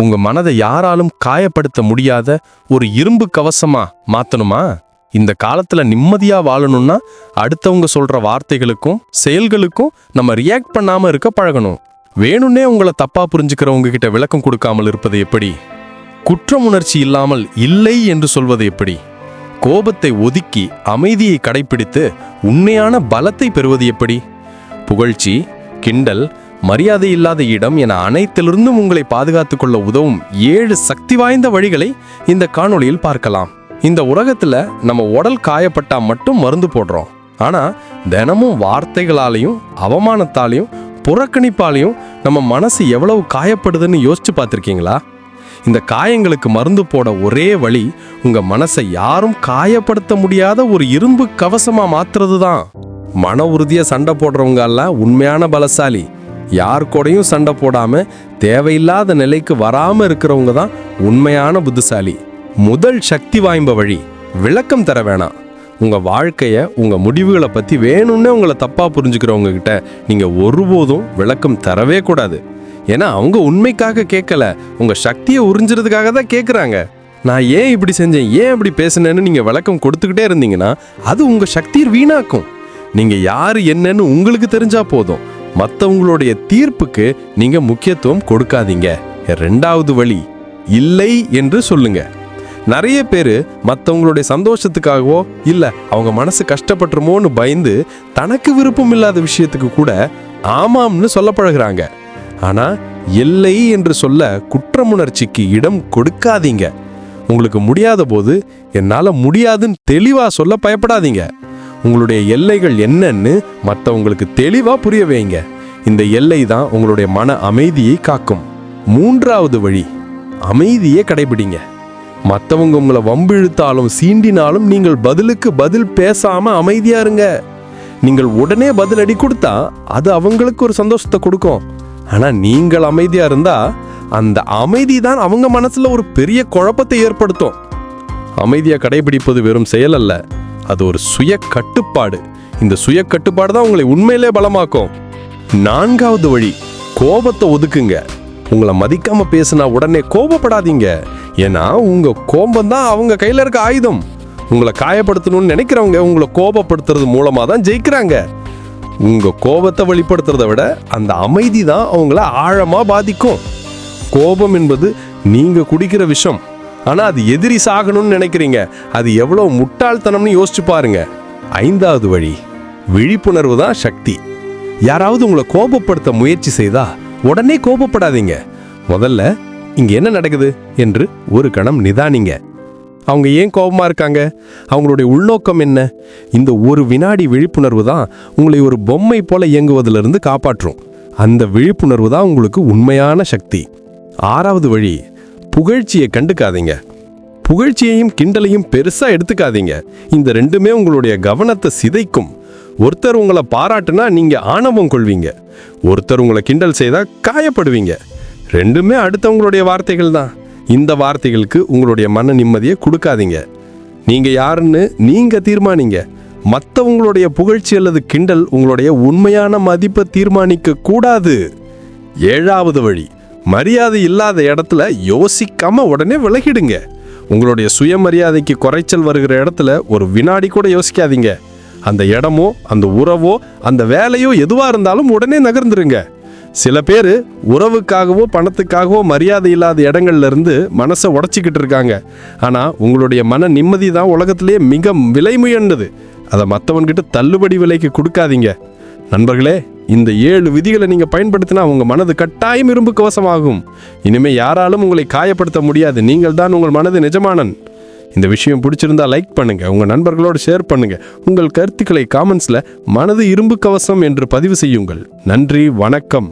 உங்க மனதை யாராலும் காயப்படுத்த முடியாத ஒரு இரும்பு கவசமா மாத்தணுமா? இந்த காலத்துல நிம்மதியா வாழணும்னா அடுத்தவங்க சொல்ற வார்த்தைகளுக்கும் செயல்களுக்கும் நம்ம ரியாக்ட் பண்ணாம இருக்க பழகணும். வேணும்னே உங்களை தப்பா புரிஞ்சுக்கிறவங்க கிட்ட விளக்கம் கொடுக்காமல் இருப்பது எப்படி? குற்ற உணர்ச்சி இல்லாமல் இல்லை என்று சொல்வது எப்படி? கோபத்தை ஒதுக்கி அமைதியை கடைப்பிடித்து உண்மையான பலத்தை பெறுவது எப்படி? புகழ்ச்சி கிண்டல் மரியாதை இல்லாத இடம் என அனைத்திலிருந்தும் உங்களை பாதுகாத்துக் கொள்ள உதவும் ஏழு சக்தி வாய்ந்த வழிகளை இந்த காணொளியில் பார்க்கலாம். இந்த உலகத்துல நம்ம உடல் காயப்பட்டா மட்டும் மருந்து போடுறோம். ஆனா தினமும் வார்த்தைகளாலையும் அவமானத்தாலையும் புறக்கணிப்பாலையும் நம்ம மனசு எவ்வளவு காயப்படுதுன்னு யோசிச்சு பார்த்துருக்கீங்களா? இந்த காயங்களுக்கு மருந்து போட ஒரே வழி உங்க மனசை யாரும் காயப்படுத்த முடியாத ஒரு இரும்பு கவசமா மாத்துறது தான் மன உறுதியா சண்டை போடுறவங்க எல்லாம் உண்மையான பலசாலி. யார் கூடயும் சண்டை போடாமல் தேவையில்லாத நிலைக்கு வராமல் இருக்கிறவங்க தான் உண்மையான புத்திசாலி. முதல் சக்தி வாய்ந்த வழி விளக்கம் தர வேணாம். உங்கள் வாழ்க்கையை உங்கள் முடிவுகளை பற்றி வேணும்னே உங்களை தப்பாக புரிஞ்சுக்கிறவங்க கிட்ட நீங்கள் ஒருபோதும் விளக்கம் தரவே கூடாது. ஏன்னா அவங்க உண்மைக்காக கேட்கல உங்கள் சக்தியை உறிஞ்சுறதுக்காக தான் கேட்குறாங்க. நான் ஏன் இப்படி செஞ்சேன் ஏன் இப்படி பேசினேன்னு நீங்கள் விளக்கம் கொடுத்துக்கிட்டே இருந்தீங்கன்னா அது உங்கள் சக்தியை வீணாக்கும். நீங்கள் யார் என்னன்னு உங்களுக்கு தெரிஞ்சால் போதும். மற்றவங்களுடைய தீர்ப்புக்கு நீங்க முக்கியத்துவம் கொடுக்காதீங்க. ரெண்டாவது வழி இல்லை என்று சொல்லுங்க. நிறைய பேர் மற்றவங்களுடைய சந்தோஷத்துக்காகவோ இல்லை அவங்க மனசு கஷ்டப்பட்டுருமோன்னு பயந்து தனக்கு விருப்பம் இல்லாத விஷயத்துக்கு கூட ஆமாம்னு சொல்ல பழகிறாங்க ஆனா இல்லை என்று சொல்ல குற்றமுணர்ச்சிக்கு இடம் கொடுக்காதீங்க. உங்களுக்கு முடியாத போது என்னால முடியாதுன்னு தெளிவா சொல்ல பயப்படாதீங்க. உங்களுடைய எல்லைகள் என்னன்னு மற்றவங்களுக்கு தெளிவாக புரிய வைங்க. இந்த எல்லை தான் உங்களுடைய மன அமைதியை காக்கும். மூன்றாவது வழி அமைதியை கடைபிடிங்க. மற்றவங்க உங்களை வம்பிழுத்தாலும் சீண்டினாலும் நீங்கள் பதிலுக்கு பதில் பேசாம அமைதியா இருங்க. நீங்கள் உடனே பதிலடி கொடுத்தா அது அவங்களுக்கு ஒரு சந்தோஷத்தை கொடுக்கும். ஆனா நீங்கள் அமைதியா இருந்தா அந்த அமைதி தான் அவங்க மனசுல ஒரு பெரிய குழப்பத்தை ஏற்படுத்தும். அமைதியாக கடைபிடிப்பது வெறும் செயல் அல்ல. அது ஒரு சுய கட்டுப்பாடு இந்த சுய கட்டுப்பாடு தான் உங்களை உண்மையிலே பலமாக்கும். நான்காவது வழி கோபத்தை ஒதுக்குங்க. உங்களை மதிக்காம பேசினா உடனே கோபப்படாதீங்க. ஏன்னா உங்க கோபம் தான் அவங்க கையில இருக்க ஆயுதம். உங்களை காயப்படுத்தணும்னு நினைக்கிறவங்க உங்களை கோபப்படுத்துறது மூலமா தான் ஜெயிக்கிறாங்க. உங்க கோபத்தை வெளிப்படுத்துறதை விட அந்த அமைதி தான் அவங்கள ஆழமா பாதிக்கும். கோபம் என்பது நீங்க குடிக்கிற விஷம். ஆனால் அது எதிரி சாகணும்னு நினைக்கிறீங்க. அது எவ்வளோ முட்டாள்தனம்னு யோசிச்சு பாருங்க. ஐந்தாவது வழி விழிப்புணர்வு தான் சக்தி. யாராவது உங்களை கோபப்படுத்த முயற்சி செய்தா உடனே கோபப்படாதீங்க. முதல்ல இங்கே என்ன நடக்குது? என்று ஒரு கணம் நிதானிங்க. அவங்க ஏன் கோபமாக இருக்காங்க? அவங்களுடைய உள்நோக்கம் என்ன? இந்த ஒரு வினாடி விழிப்புணர்வு தான் உங்களை ஒரு பொம்மை போல இயங்குவதிலிருந்து காப்பாற்றும். அந்த விழிப்புணர்வு தான் உங்களுக்கு உண்மையான சக்தி. ஆறாவது வழி புகழ்ச்சியை கண்டுக்காதீங்க. புகழ்ச்சியையும் கிண்டலையும் பெருசாக எடுத்துக்காதீங்க. இந்த ரெண்டுமே உங்களுடைய கவனத்தை சிதைக்கும். ஒருத்தர் உங்களை பாராட்டுனா நீங்கள் ஆணவம் கொள்வீங்க. ஒருத்தர் உங்களை கிண்டல் செய்தால் காயப்படுவீங்க. ரெண்டுமே அடுத்தவங்களுடைய வார்த்தைகள் தான். இந்த வார்த்தைகளுக்கு உங்களுடைய மன நிம்மதியை கொடுக்காதீங்க. நீங்கள் யாருன்னு நீங்கள் தீர்மானிங்க. மற்றவங்களுடைய புகழ்ச்சி அல்லது கிண்டல் உங்களுடைய உண்மையான மதிப்பை தீர்மானிக்க கூடாது ஏழாவது வழி. மரியாதை இல்லாத இடத்துல யோசிக்காம உடனே விலகிடுங்க. உங்களுடைய சுயமரியாதைக்கு குறைச்சல் வருகிற இடத்துல ஒரு வினாடி கூட யோசிக்காதீங்க. அந்த இடமோ அந்த உறவோ அந்த வேலையோ எதுவாக இருந்தாலும் உடனே நகர்ந்துருங்க. சில பேர் உறவுக்காகவோ பணத்துக்காகவோ மரியாதை இல்லாத இடங்கள்ல இருந்து மனசை உடச்சிக்கிட்டு இருக்காங்க. ஆனால் உங்களுடைய மன நிம்மதி தான் உலகத்திலேயே மிக விலை முயன்றது அதை மற்றவன்கிட்ட தள்ளுபடி விலைக்கு கொடுக்காதீங்க. நண்பர்களே இந்த ஏழு விதிகளை நீங்கள் பயன்படுத்தினா உங்கள் மனது கட்டாயம் இரும்பு கவசமாகும் இனிமேல் யாராலும் உங்களை காயப்படுத்த முடியாது. நீங்கள் தான் உங்கள் மனது நிஜமானன். இந்த விஷயம் பிடிச்சிருந்தா லைக் பண்ணுங்க. உங்கள் நண்பர்களோடு ஷேர் பண்ணுங்க. உங்கள் கருத்துக்களை காமெண்ட்ஸில் மனது இரும்பு கவசம் என்று பதிவு செய்யுங்கள். நன்றி வணக்கம்.